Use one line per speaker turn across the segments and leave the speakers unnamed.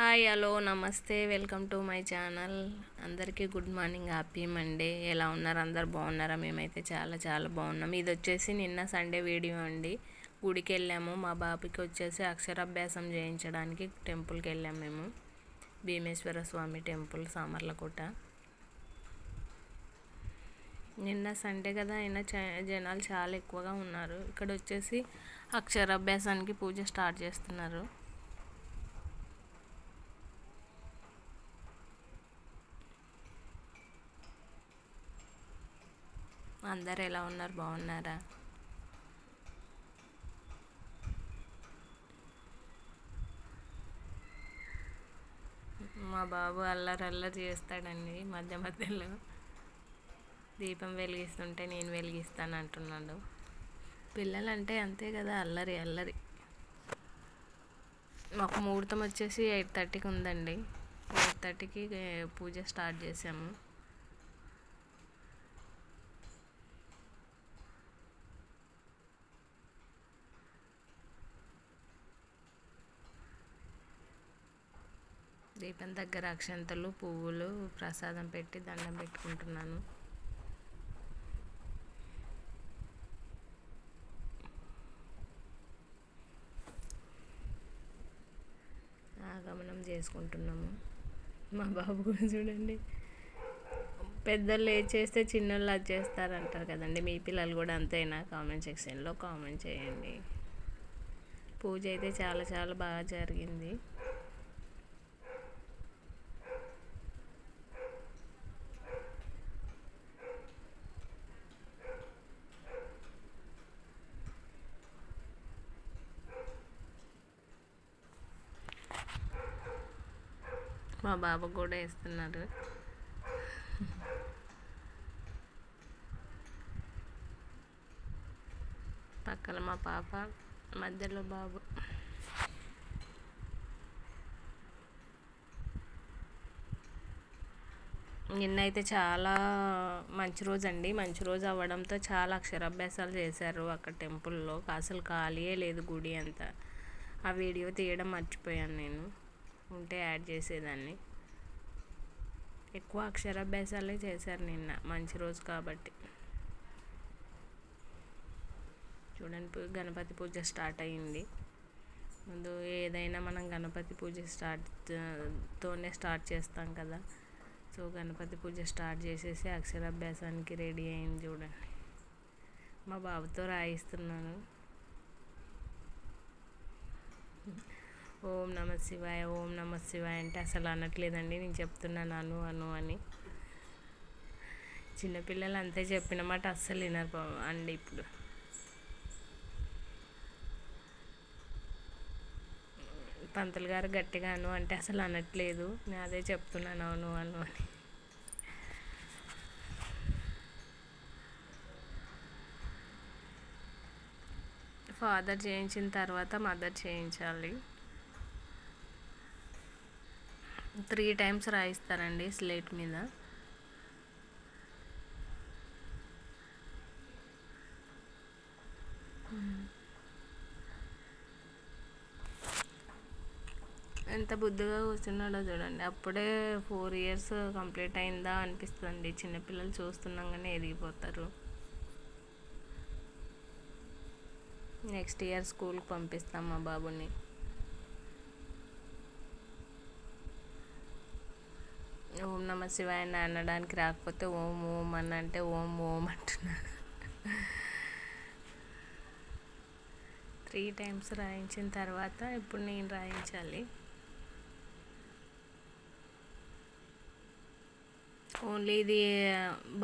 Hi hello namaste welcome to my channel. అందరికీ good morning happy Monday. ఎలా ఉన్నారు? అందరు బాగున్నారా? మేమైతే చాలా చాలా బాగున్నాం. ఇది వచ్చేసి నిన్న సండే వీడియో అండి. గుడికి వెళ్ళాము. మా బాబుకి వచ్చేసి అక్షరాభ్యాసం చేయించడానికి టెంపుల్కి వెళ్ళాము మేము. భీమేశ్వర స్వామి టెంపుల్ సామర్లకోట. నిన్న సండే కదా అయినా జనాలు చాలా ఎక్కువగా ఉన్నారు. ఇక్కడ వచ్చేసి అక్షరాభ్యాసానికి పూజ స్టార్ట్ చేస్తున్నారు. అందరు ఎలా ఉన్నారు? బాగున్నారా? మా బాబు అల్లరి అల్లరి చేస్తాడండి మధ్య మధ్యలో. దీపం వెలిగిస్తుంటే నేను వెలిగిస్తాను అంటున్నాడు. పిల్లలంటే అంతే కదా అల్లరి అల్లరి. మాకు ముహూర్తం వచ్చేసి ఎయిట్ థర్టీకి ఉందండి. ఎయిట్ థర్టీకి పూజ స్టార్ట్ చేసాము దీపం దగ్గర అక్షంతలు పువ్వులు ప్రసాదం పెట్టి దండం పెట్టుకుంటున్నాను. ఆగమనం చేసుకుంటున్నాము. మా బాబు కూడా చూడండి. పెద్దలు ఏ చేస్తే చిన్నోళ్ళు అది చేస్తారంటారు కదండి. మీ పిల్లలు కూడా అంతేనా? కామెంట్ సెక్షన్లో కామెంట్ చేయండి. పూజ అయితే చాలా చాలా బాగా జరిగింది. బాబు కూడా వేస్తున్నారు. పక్కన మా పాప మధ్యలో బాబు. నిన్నైతే చాలా మంచి రోజు అండి. మంచి రోజు అవ్వడంతో చాలా అక్షరాభ్యాసాలు చేశారు అక్కడ టెంపుల్లో. అసలు ఖాళీయే లేదు గుడి అంతా. ఆ వీడియో తీయడం మర్చిపోయాను నేను. ఉంటే యాడ్ చేసేదాన్ని. ఎక్కువ అక్షరాభ్యాసాలే చేశారు నిన్న. మంచి రోజు కాబట్టి. చూడండి గణపతి పూజ స్టార్ట్ అయ్యింది. ముందు ఏదైనా మనం గణపతి పూజ స్టార్ట్ తోనే స్టార్ట్ చేస్తాం కదా. సో గణపతి పూజ స్టార్ట్ చేసేసి అక్షరాభ్యాసానికి రెడీ అయింది చూడండి. మా బాబుతో రాయిస్తున్నాను. ఓం నమ శివాయ ఓం నమ శివాయ అంటే అసలు అనట్లేదండి. నేను చెప్తున్నాను అను అను అని. చిన్నపిల్లలు అంతే చెప్పిన మాట అస్సలు వినరు అండి ఇప్పుడు. పంతులు గారు గట్టిగా అను అంటే అసలు అనట్లేదు. నేను అదే చెప్తున్నాను అవును అను అని. ఫాదర్ చేయించిన తర్వాత మదర్ చేయించాలి. త్రీ టైమ్స్ రాయిస్తారండి స్లేట్ మీద. ఎంత బుద్ధిగా కూర్చున్నాడో చూడండి. అప్పుడే ఫోర్ ఇయర్స్ కంప్లీట్ అయిందా అనిపిస్తుంది చిన్నపిల్లలు చూస్తున్నాగానే ఎదిగిపోతారు. నెక్స్ట్ ఇయర్ స్కూల్కి పంపిస్తాం మా బాబుని. ఓం నమ శివాయ అనడానికి రాకపోతే ఓం ఓం అని అంటే ఓం ఓం అంటున్నాడు త్రీ టైమ్స్ రాయించిన తర్వాత ఇప్పుడు నేను రాయించాలి. ఓన్లీ ఇది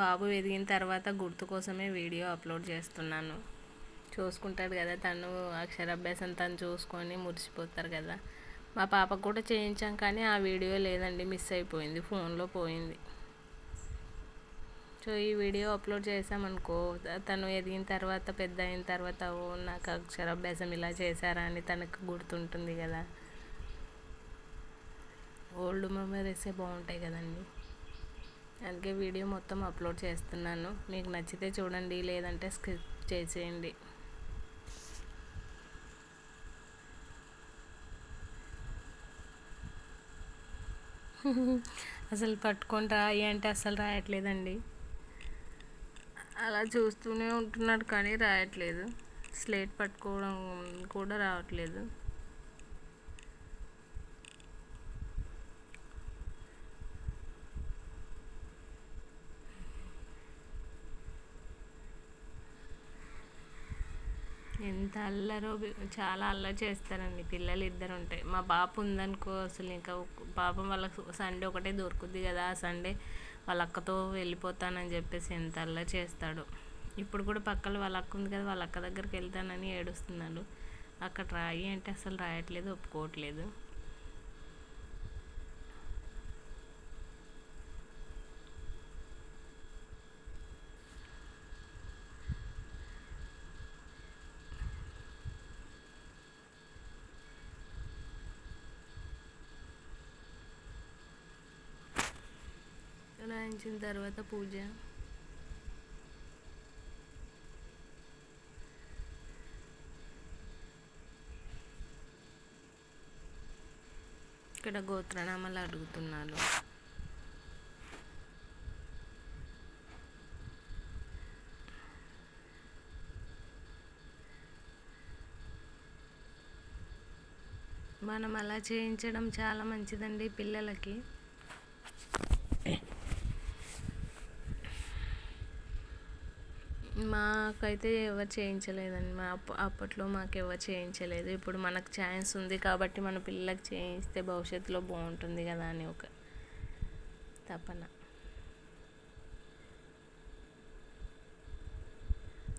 బాబు ఎదిగిన తర్వాత గుర్తు కోసమే వీడియో అప్లోడ్ చేస్తున్నాను. చూసుకుంటాడు కదా తను అక్షరాభ్యాసం తను చూసుకొని మురిసిపోతారు కదా. మా పాపకు కూడా చేయించాం కానీ ఆ వీడియో లేదండి మిస్ అయిపోయింది ఫోన్లో పోయింది. సో ఈ వీడియో అప్లోడ్ చేసామనుకో తను ఎదిగిన తర్వాత పెద్ద అయిన తర్వాత ఓ నాకు అక్షరాభ్యాసం ఇలా చేశారా అని తనకు గుర్తుంటుంది కదా. ఓల్డ్ మెమరీసే బాగుంటాయి కదండి. అందుకే వీడియో మొత్తం అప్లోడ్ చేస్తున్నాను. మీకు నచ్చితే చూడండి లేదంటే స్కిప్ చేసేయండి. అసలు పట్టుకొని రాయి అంటే అసలు రాయట్లేదండి. అలా చూస్తూనే ఉంటున్నాడు కానీ రాయట్లేదు. స్లేట్ పట్టుకోవడం కూడా రావట్లేదు. ఎంత అల్లరో చాలా అల్లరి చేస్తారండి. పిల్లలు ఇద్దరు ఉంటాయి మా పాప ఉందనుకో అసలు ఇంకా పాపం వాళ్ళకు సండే ఒకటే దొరుకుద్ది కదా ఆ సండే వాళ్ళ అక్కతో వెళ్ళిపోతానని చెప్పేసి ఎంత అల్లరి చేస్తాడు. ఇప్పుడు కూడా పక్కన వాళ్ళ అక్క ఉంది కదా వాళ్ళ అక్క దగ్గరికి వెళ్తానని ఏడుస్తున్నాడు అక్కడ రాయి అంటే అసలు రాయట్లేదు ఒప్పుకోవట్లేదు. రాయించిన తర్వాత పూజ. ఇక్కడ గోత్రనామాలు అడుగుతున్నారు. మనం అలా చేయించడం చాలా మంచిదండి పిల్లలకి. మాకైతే ఎవరు చేయించలేదండి. మా అప్ప అప్పట్లో మాకు ఎవరు చేయించలేదు. ఇప్పుడు మనకు ఛాన్స్ ఉంది కాబట్టి మన పిల్లలకు చేయిస్తే భవిష్యత్తులో బాగుంటుంది కదా అని ఒక తపన.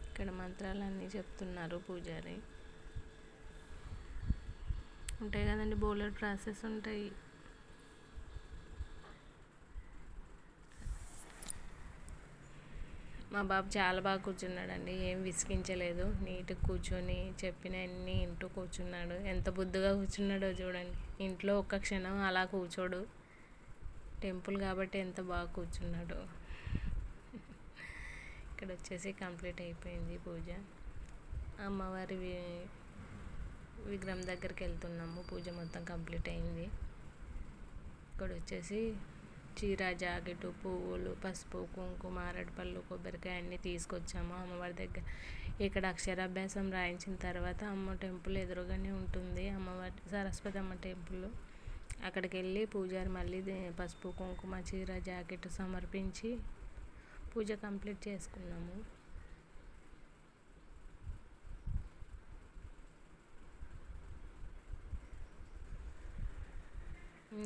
ఇక్కడ మంత్రాలన్నీ చెప్తున్నారు పూజారి. ఉంటాయి కదండి బౌలర్ ప్రాసెస్ ఉంటాయి. మా బాబు చాలా బాగా కూర్చున్నాడండి. ఏం విసిగించలేదు. నీట్గా కూర్చొని చెప్పిన అన్ని ఇంటూ కూర్చున్నాడు. ఎంత బుద్ధిగా కూర్చున్నాడో చూడండి. ఇంట్లో ఒక్క క్షణం అలా కూర్చోడు. టెంపుల్ కాబట్టి ఎంత బాగా కూర్చున్నాడు. ఇక్కడ వచ్చేసి కంప్లీట్ అయిపోయింది పూజ. అమ్మవారి విగ్రహం దగ్గరికి వెళ్తున్నాము. పూజ మొత్తం కంప్లీట్ అయింది. ఇక్కడ వచ్చేసి చీర జాకెట్ పువ్వులు పసుపు కుంకుమ అరటిపళ్ళు కొబ్బరికాయ అన్నీ తీసుకొచ్చాము అమ్మవారి దగ్గర. ఇక్కడ అక్షరాభ్యాసం రాయించిన తర్వాత అమ్మ టెంపుల్ ఎదురుగానే ఉంటుంది. అమ్మవారి సరస్వతి అమ్మ టెంపుల్. అక్కడికి వెళ్ళి పూజారి మళ్ళీ పసుపు కుంకుమ చీర జాకెట్ సమర్పించి పూజ కంప్లీట్ చేసుకున్నాము.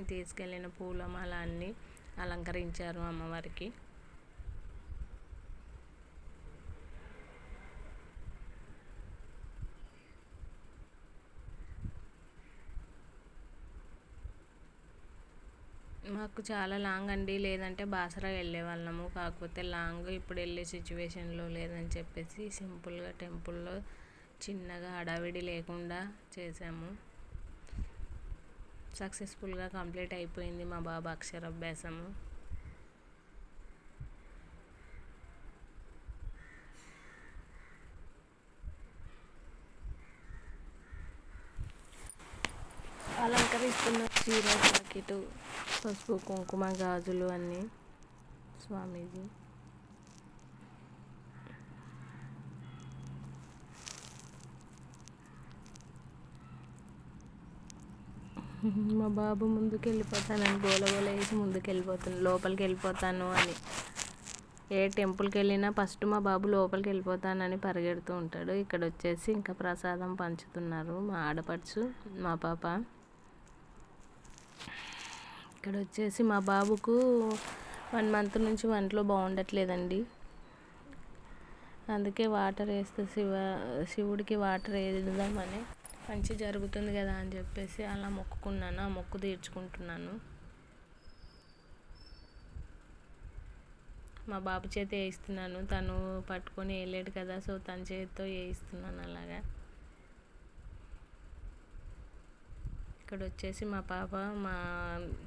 తీసుకెళ్ళిన పూలమాల అన్నీ అలంకరించారు అమ్మవారికి. మాకు చాలా లాంగ్ అండి లేదంటే బాసరా వెళ్ళే వాళ్ళము కాకపోతే లాంగ్ ఇప్పుడు వెళ్ళే సిచ్యువేషన్లో లేదని చెప్పేసి సింపుల్గా టెంపుల్లో చిన్నగా హడావిడి లేకుండా చేసాము. సక్సెస్ఫుల్గా కంప్లీట్ అయిపోయింది మా బాబు అక్షరాభ్యాసము. అలంకరిస్తున్న చీర జాకెట్ పసుపు కుంకుమ గాజులు అన్నీ స్వామీజీ. మా బాబు ముందుకు వెళ్ళిపోతానని గోల గోల వేసి ముందుకు వెళ్ళిపోతాను లోపలికి వెళ్ళిపోతాను అని. ఏ టెంపుల్కి వెళ్ళినా ఫస్ట్ మా బాబు లోపలికి వెళ్ళిపోతానని పరిగెడుతూ ఉంటాడు. ఇక్కడ వచ్చేసి ఇంకా ప్రసాదం పంచుతున్నారు మా ఆడపడుచు మా పాప. ఇక్కడ వచ్చేసి మా బాబుకు వన్ మంత్ నుంచి వంటలో బాగుండట్లేదండి. అందుకే వాటర్ వేస్తే శివ శివుడికి వాటర్ వేద్దామని మంచి జరుగుతుంది కదా అని చెప్పేసి అలా మొక్కుకున్నాను ఆ మొక్కు తీర్చుకుంటున్నాను. మా బాబు చేత వేయిస్తున్నాను తను పట్టుకొని వేయలేడు కదా సో తన చేతితో వేయిస్తున్నాను అలాగా. ఇక్కడ వచ్చేసి మా పాప మా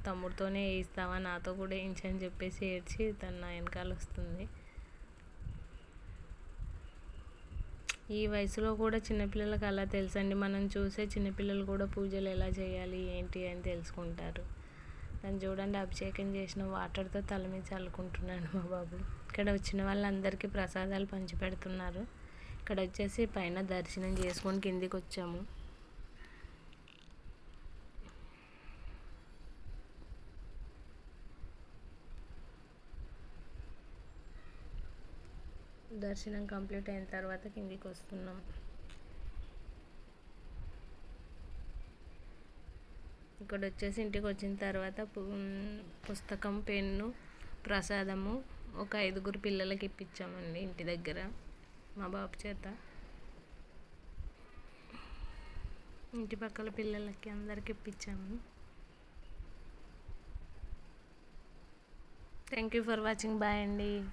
తమ్ముడితోనే వేయిస్తావా నాతో కూడా వేయించని చెప్పేసి ఏడ్చి తను నా వెనకాల వస్తుంది. ఈ వయసులో కూడా చిన్నపిల్లలకు అలా తెలుసండి. మనం చూసే చిన్నపిల్లలు కూడా పూజలు ఎలా చేయాలి ఏంటి అని తెలుసుకుంటారు. దాన్ని చూడండి అభిషేకం చేసిన వాటర్తో తల మీద చల్లుకుంటున్నాను మా బాబు. ఇక్కడ వచ్చిన వాళ్ళందరికీ ప్రసాదాలు పంచిపెడుతున్నారు. ఇక్కడ వచ్చేసి పైన దర్శనం చేసుకొని కిందికి వచ్చాము. దర్శనం కంప్లీట్ అయిన తర్వాత కిందికి వస్తున్నాం. ఇక్కడ వచ్చేసి ఇంటికి వచ్చిన తర్వాత పు- పుస్తకం పెన్ను ప్రసాదము ఒక ఐదుగురు పిల్లలకి ఇప్పించామండి ఇంటి దగ్గర మా బాబు చేత. ఇంటి పక్కల పిల్లలకి అందరికి ఇప్పించాము. Thank you for watching bye అండి.